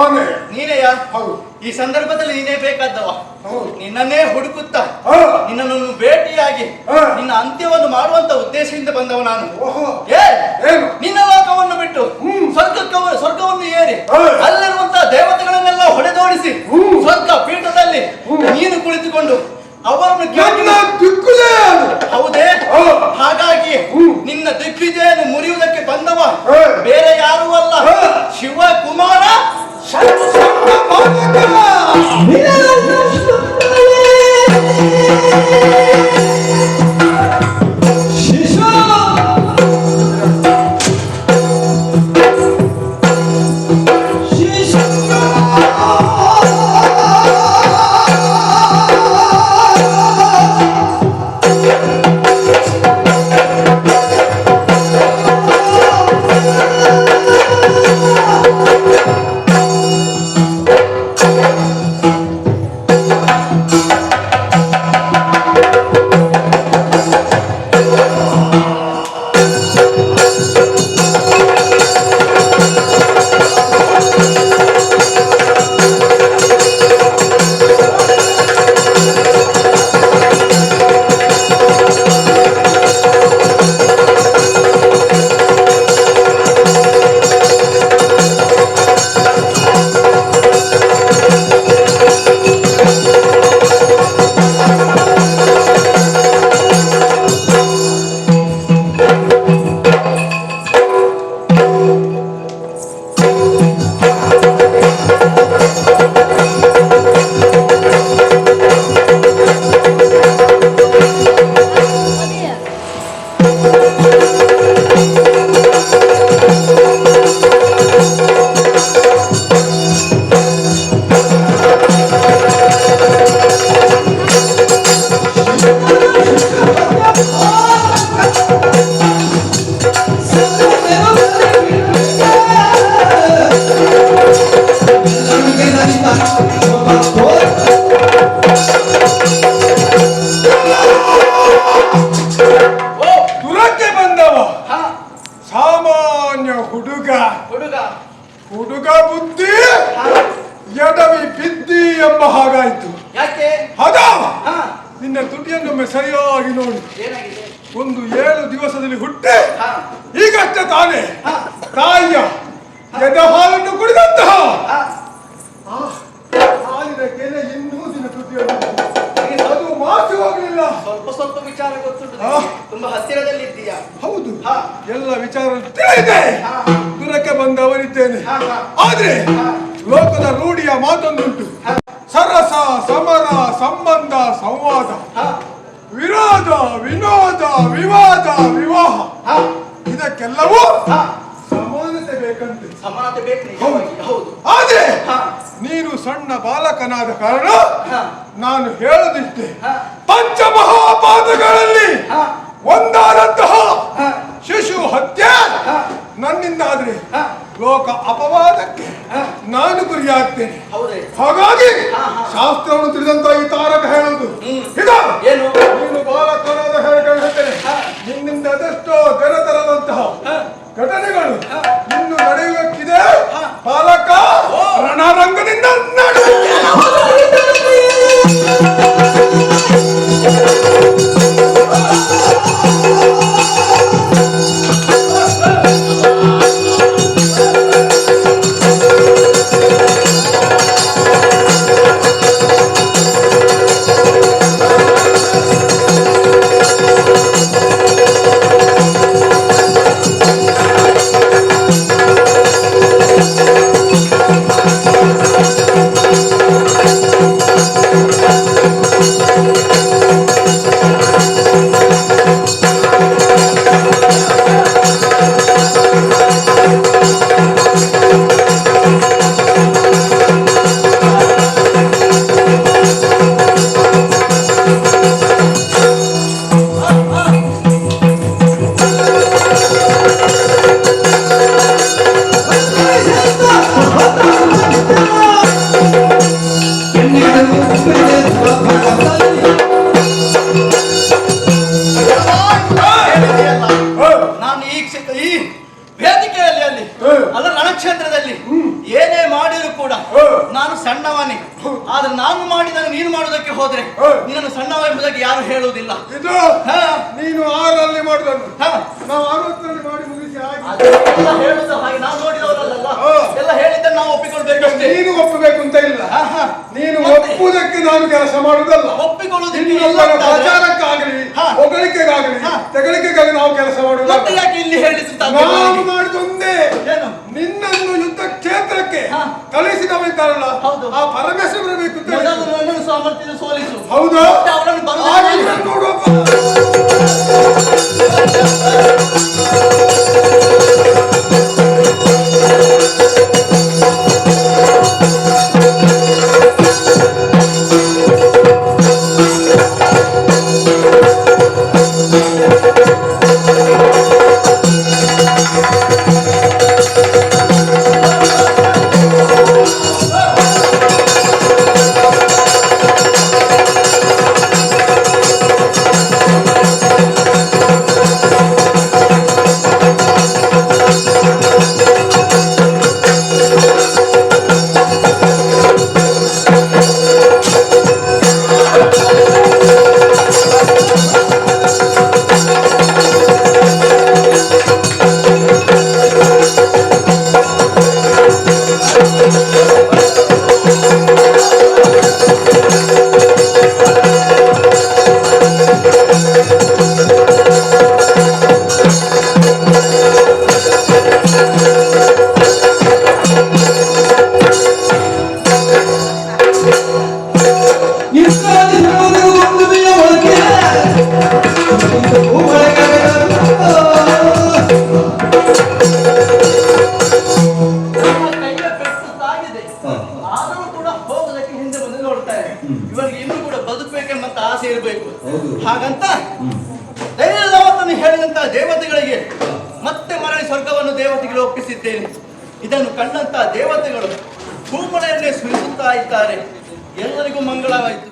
ನಾನೇ ನೀನೆಯ? ಹೌದು. ಈ ಸಂದರ್ಭದಲ್ಲಿ ನೀನೇ ಬೇಕಾದವ ಹೌದು. ನಿನ್ನನ್ನೇ ಹುಡುಕುತ್ತಾ. ನಿನ್ನನ್ನು ಭೇಟಿಯಾಗಿ. ನಿನ್ನ ಅಂತ್ಯವನ್ನು ಮಾಡುವಂತ ಉದ್ದೇಶದಿಂದ ಬಂದವ ನಾನು. ಓಹೋ. ಏ ನಿನ್ನ ಲೋಕವನ್ನು ಬಿಟ್ಟು. ಸ್ವರ್ಗಕ್ಕೆ ಸ್ವರ್ಗವನ್ನು ಏರಿ. ಅಲ್ಲಿರುವಂತ ದೇವತೆಗಳನ್ನೆಲ್ಲ ಹೊಡೆದೋಡಿಸಿ. ಸ್ವರ್ಗ ಪೀಠದಲ್ಲಿ. ನೀನು ಕುಳಿತುಕೊಂಡು ಅವರನ್ನು ದಿಕ್ಕುಲೇ ಹೌದೇ? ಹಾಗಾಗಿ ನಿನ್ನ ದಿಗ್ವಿಜಯನ್ನು ಮುರಿಯುವುದಕ್ಕೆ ಬಂದವ. ಬೇರೆ ಯಾರು ಅಲ್ಲ. ಶಿವಕುಮಾರ সর্বসর্ব ಹದ ನಿನ್ನ ತುಟಿಯನ್ನೊಮ್ಮೆ ಸರಿಯಾಗಿ ನೋಡಿ. ಏನಾಗಿದೆ? ಒಂದು ಏಳು ದಿವಸದಲ್ಲಿ ಹುಟ್ಟೆ ಈಗಷ್ಟೇ ತಾನೇ ತಾಯಿಯ ಎದೆ ಹಾಲನ್ನು ಕುಡಿದಂತಹ ಹಾಲಿನ ಕೆನೆ ಇನ್ನೂ ದಿನ ತುಟಿಯನ್ನು ಅದು ಮಾತು ಹೋಗಲಿಲ್ಲ. ಸ್ವಲ್ಪ ಸ್ವಲ್ಪ ವಿಚಾರ ಗೊತ್ತುಂಟು. ತುಂಬಾ ಹತ್ತಿರದಲ್ಲಿ ಇದ್ದೀಯಾ? ಹೌದು. ಎಲ್ಲ ವಿಚಾರ ತಿಳಿದೆ ದೂರಕ್ಕೆ ಹಾ. ಆದ್ರೆ ಲೋಕದ ರೂಢಿಯ ಮಾತೊಂದುಂಟು. ಸಮರ ಸಂಬಂಧ ಸಂವಾದ. ವಿರೋಧ ವಿನೋದ ವಿವಾದ ವಿವಾಹ. ಇದಕ್ಕೆಲ್ಲವೂ ಸಮಾನತೆ ಬೇಕಂತೆ. ಸಮಾನತೆ ಬೇಕು ನಿಜವಾಗಿ. ಹೌದು. ಆದ್ರೆ ಹಾ. ನೀನು ಸಣ್ಣ ಬಾಲಕನಾದ ಕಾರಣ ಹಾ. ನಾನು ಹೇಳದಿಷ್ಟೇ. ಹಾ. ಪಂಚಮಹಾಪಾತಗಳಲ್ಲಿ ಹಾ. ಒಂದಾದಂತಹ ಹಾ. ಶಿಶು ಹತ್ಯೆ ಹಾ. ನನ್ನಿಂದಾದ್ರೆ ಹಾ. ಲೋಕ ಅಪವಾದಕ್ಕೆ. ನಾನು ಗುರಿಯಾಗ್ತೇನೆ. ಹಾಗಾಗಿ. ಶಾಸ್ತ್ರವನ್ನು ತಿಳಿದಂತ ಈ ತಾರಕ ಹೇಳುವುದು. ಇದು ಏನು? ಯಾರು ಹೇಳುವುದಿಲ್ಲ. ಇದು ಹಾ. ನೀನು ಆರಲ್ಲಿ ಮಾಡಿದನು. ನಾವು ಅರವತ್ತರಲ್ಲಿ ಮಾಡಿ ಮುಗಿಸಿ ಅದೆಲ್ಲ ಹೇಳುದು ಹಾಗೆ ನಾವು ನೋಡಿದವರಲ್ಲ ಎಲ್ಲ ಹೇಳಿದ್ದನ್ನು ನಾವು ಒಪ್ಪಿಕೊಳ್ಬೇಕು ನೀನು ಒಪ್ಪಬೇಕು ಅಂತ ಇಲ್ಲ. ನೀನು? ಒಪ್ಪುವುದಕ್ಕೆ ನಾನು ಕೆಲಸ ಮಾಡುವುದಲ್ಲ. ಒಪ್ಪಿಕೊಳ್ಳುವುದಕ್ಕೆ ಪ್ರಚಾರಕ್ಕಾಗಲಿ. ಹೊಗಳಿಕೆಗಾಗಲಿ. ತೆಗಳಿಕೆಗಾಗಿ ನಾವು ಕೆಲಸ ಮಾಡುವುದಿಲ್ಲ. ಮತ್ತೆ ಯಾಕೆ ಇಲ್ಲಿ ನಾವು ಮಾಡಿದೊಂದೇ. ಏನು? ನಿನ್ನನ್ನು ಯುದ್ಧ ಕ್ಷೇತ್ರಕ್ಕೆ ಹೌದು. ಆ ಪರಮೇಶ್ವರ ಬೇಕು ಸಾಮರ್ಥ್ಯ ಸೋಲಿಸು. ಹೌದು? ಅವರನ್ನು Hallelujah. ಬದುಕಬೇಕೆಂಬಂತ ಆಸೆ ಇರಬೇಕು. ಹಾಗಂತ ಧೈರ್ಯದ ಮಾತನ್ನು ಹೇಳಿದಂತ ದೇವತೆಗಳಿಗೆ ಮತ್ತೆ ಮರಳಿ ಸ್ವರ್ಗವನ್ನು ದೇವತೆಗಳು ಒಪ್ಪಿಸಿದ್ದೇನೆ. ಇದನ್ನು ಕಂಡಂತ ದೇವತೆಗಳು ಭೂಮಳೆಯನ್ನೇ ಸ್ಮರಿಸುತ್ತಾ ಇದ್ದಾರೆ. ಎಲ್ಲರಿಗೂ ಮಂಗಳವಾಯಿತು.